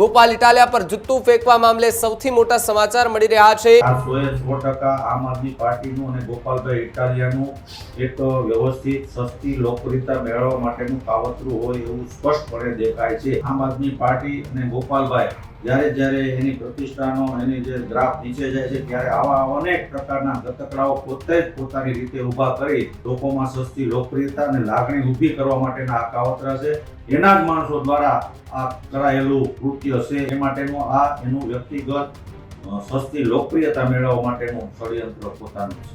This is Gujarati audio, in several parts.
ગોપાલ ઇટાલિયા પર જૂતું ફેંકવા મામલે સૌથી મોટા સમાચાર મળી રહ્યા છે. આમ આદમી પાર્ટીનું અને ગોપાલભાઈ ઇટાલિયાનું એક વ્યવસ્થિત, સસ્તી, લોકપ્રિયતા મેળવવા માટેનું કાવતરું હોય એવું સ્પષ્ટપણે દેખાય છે. આમ આદમી પાર્ટી અને ગોપાલભાઈ જ્યારે જ્યારે એની પ્રતિષ્ઠાનો, એની જે ગ્રાફ નીચે જાય છે, ત્યારે આવા અનેક પ્રકારના ગતકડાઓ પોતે જ પોતાની રીતે ઊભા કરી લોકોમાં સસ્તી, લોકપ્રિયતા અને લાગણી ઊભી કરવા માટેના આ કાવતરા છે. એના જ માણસો દ્વારા આ કરાયેલું કૃત્ય છે. એ માટેનું આ એનું વ્યક્તિગત સસ્તી, લોકપ્રિયતા મેળવવા માટેનું ષડયંત્ર પોતાનું છે.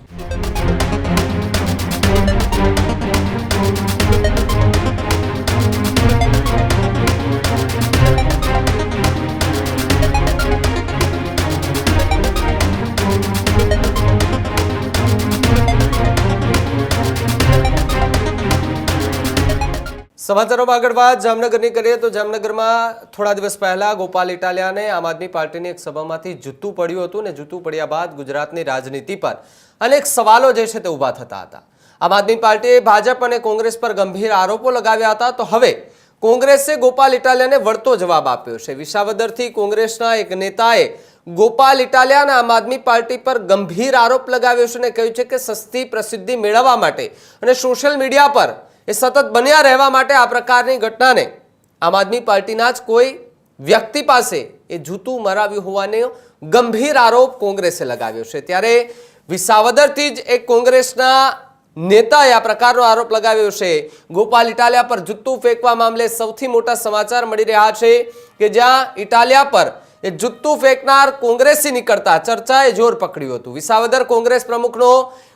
સમાચારોમાં આગળ વાત. જામનગરની કરીએ તો જામનગરમાં થોડા દિવસ પહેલા ગોપાલ ઇટાલિયાને આમ આદમી પાર્ટીની એક સભામાંથી જૂતું પડ્યું હતું ને જૂતું પડ્યા બાદ ગુજરાતની રાજનીતિ પર અનેક સવાલો જે છે તે ઊભા થતા હતા. આમ આદમી પાર્ટીએ ભાજપ અને કોંગ્રેસ પર ગંભીર આરોપો લગાવ્યા હતા. તો હવે કોંગ્રેસે ગોપાલ ઇટાલિયાને વળતો જવાબ આપ્યો છે. વિસાવદરથી કોંગ્રેસના એક નેતાએ ગોપાલ ઇટાલિયા અને આમ આદમી પાર્ટી પર ગંભીર આરોપ લગાવ્યો છે અને કહ્યું છે કે સસ્તી પ્રસિદ્ધિ મેળવવા માટે અને સોશિયલ મીડિયા પર એ સતત બન્યા રહેવા માટે આ પ્રકારની ઘટનાને આમ આદમી પાર્ટીના જ કોઈ વ્યક્તિ પાસે એ જૂતું મરાવ્યું હોવાનો ગંભીર આરોપ કોંગ્રેસે લગાવ્યો છે. ત્યારે વિસાવદરથી જ એક કોંગ્રેસના નેતાએ આ પ્રકારનો આરોપ લગાવ્યો છે. ગોપાલ ઇટાલિયા પર જૂતું ફેંકવા મામલે સૌથી મોટા સમાચાર મળી રહ્યા છે કે જ્યાં ઇટાલિયા પર એ જૂતું ફેંકનાર કોંગ્રેસી નીકળતા ચર્ચાએ જોર પકડ્યું હતું. વિસાવદર કોંગ્રેસ પ્રમુખનો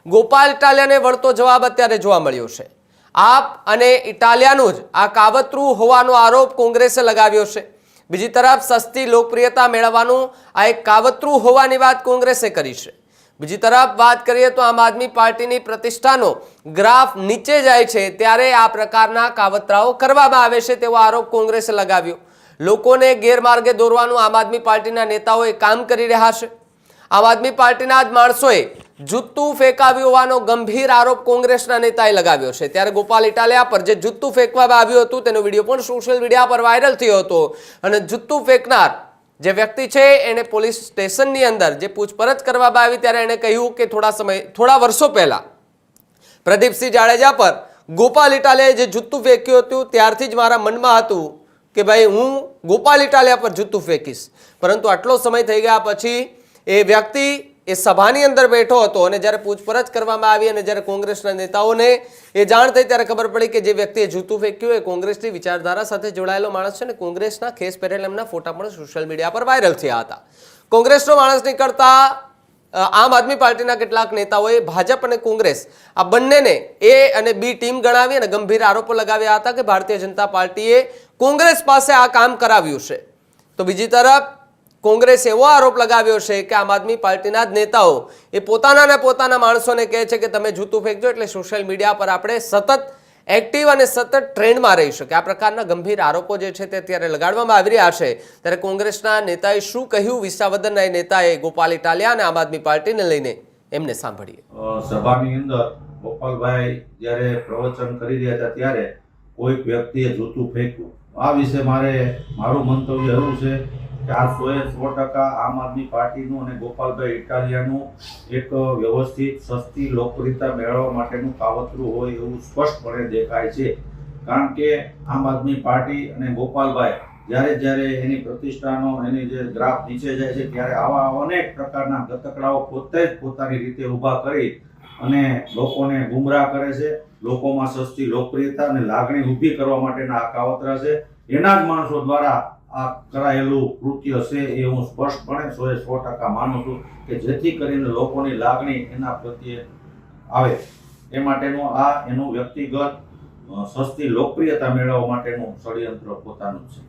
ગોપાલ ઇટાલિયાને વળતો જવાબ અત્યારે જોવા મળ્યો છે. આપ અને ઇટાલિયાનું જ આ કાવતરું હોવાનો આરોપ કોંગ્રેસે લગાવ્યો છે. બીજી તરફ સસ્તી લોકપ્રિયતા મેળવવાનું આ એક કાવતરું હોવાની વાત કોંગ્રેસે કરી છે. બીજી તરફ વાત કરીએ તો આમ આદમી પાર્ટીની પ્રતિષ્ઠાનો ગ્રાફ નીચે જાય છે ત્યારે આ પ્રકારના કાવતરાઓ કરવામાં આવે છે તેવો આરોપ કોંગ્રેસે લગાવ્યો. લોકોને ગેરમાર્ગે દોરવાનું આમ આદમી પાર્ટીના નેતાઓએ કામ કરી રહ્યા છે. આમ આદમી પાર્ટીના જ માણસોએ જૂતું ફેંકાવ્યું હોવાનો ગંભીર આરોપ કોંગ્રેસના નેતાએ લગાવ્યો છે. ત્યારે ગોપાલ ઇટાલિયા પર જે જૂતું ફેંકવામાં આવ્યું હતું, તેનો વીડિયો પણ સોશિયલ મીડિયા પર વાયરલ થયો હતો. અને જૂતું ફેંકનાર જે વ્યક્તિ છે, એને પોલીસ સ્ટેશનની અંદર જે પૂછપરછ કરવામાં આવી ત્યારે એણે કહ્યું કે થોડા સમય, થોડા વર્ષો પહેલા પ્રદીપસિંહ જાડેજા પર ગોપાલ ઇટાલિયાએ જે જૂતું ફેંક્યું હતું, ત્યારથી જ મારા મનમાં હતું કે ભાઈ, હું ગોપાલ ઇટાલિયા પર જૂતું ફેંકીશ. પરંતુ આટલો સમય થઈ ગયા પછી એ વ્યક્તિ એ સભાની અંદર બેઠો હતો અને જ્યારે પૂછપરછ કરવામાં આવી અને જ્યારે કોંગ્રેસના નેતાઓને એ જાણ થઈ ત્યારે ખબર પડી કે જે વ્યક્તિએ જૂતું ફેંક્યું એ કોંગ્રેસની વિચારધારા સાથે જોડાયેલો માણસ છે અને કોંગ્રેસના ખેસ પહેરેલ એમના ફોટા પણ સોશિયલ મીડિયા પર વાયરલ થયા હતા. કોંગ્રેસનો માણસ નીકળતા આમ આદમી પાર્ટીના કેટલાક નેતાઓએ ભાજપ અને કોંગ્રેસ આ બંનેને એ અને બી ટીમ ગણાવી અને ગંભીર આરોપો લગાવ્યા હતા કે ભારતીય જનતા પાર્ટીએ કોંગ્રેસ પાસે આ કામ કરાવ્યું છે. તો બીજી તરફ કોંગ્રેસ એવો આરોપ લગાવ્યો છે કે આમ આદમી પાર્ટીના જ નેતાઓ એ પોતાના પોતાના માણસોને કહે છે કે તમે જૂતું ફેંકજો એટલે સોશિયલ મીડિયા પર આપણે સતત એક્ટિવ અને સતત ટ્રેન્ડમાં રહી શકે આ પ્રકારના ગંભીર આરોપો જે છે તે અત્યારે લગાડવામાં આવી રહ્યા છે. ત્યારે કોંગ્રેસના નેતાએ શું કહ્યું? વિસાવદનના નેતાએ ગોપાલ ઇટાલિયા અને આમ આદમી પાર્ટીને લઈને એમને સાંભળીએ. સભાની અંદર ગોપાલભાઈ જ્યારે પ્રવચન કરી રહ્યા હતા ત્યારે કોઈક વ્યક્તિએ જૂતું ફેંક્યું. આ વિશે મારે, મારું મંતવ્ય એવું છે કે આ સો એ સો ટકા આમ આદમી પાર્ટીનું અને ગોપાલભાઈ ઇટાલિયાનું એક વ્યવસ્થિત, સસ્તી, લોકપ્રિયતા મેળવવા માટેનું કાવતરું હોય એવું સ્પષ્ટપણે દેખાય છે. કારણ કે આમ આદમી પાર્ટી અને ગોપાલભાઈ જ્યારે જ્યારે એની પ્રતિષ્ઠાનો એની જે ગ્રાફ નીચે જાય છે, ત્યારે આવા અનેક પ્રકારના ગતકડાઓ પોતે જ પોતાની રીતે ઊભા કરી અને લોકોને ગુમરાહ કરે છે. લોકોમાં સસ્તી લોકપ્રિયતા અને લાગણી ઊભી કરવા માટેના આ કાવતરા છે. એના જ માણસો દ્વારા આ કરાયેલું કૃત્ય છે એ હું સ્પષ્ટપણે સો એ સો ટકા માનું છું કે જેથી કરીને લોકોની લાગણી એના પ્રત્યે આવે. એ માટેનું આ એનું વ્યક્તિગત સસ્તી લોકપ્રિયતા મેળવવા માટેનું ષડયંત્ર પોતાનું છે.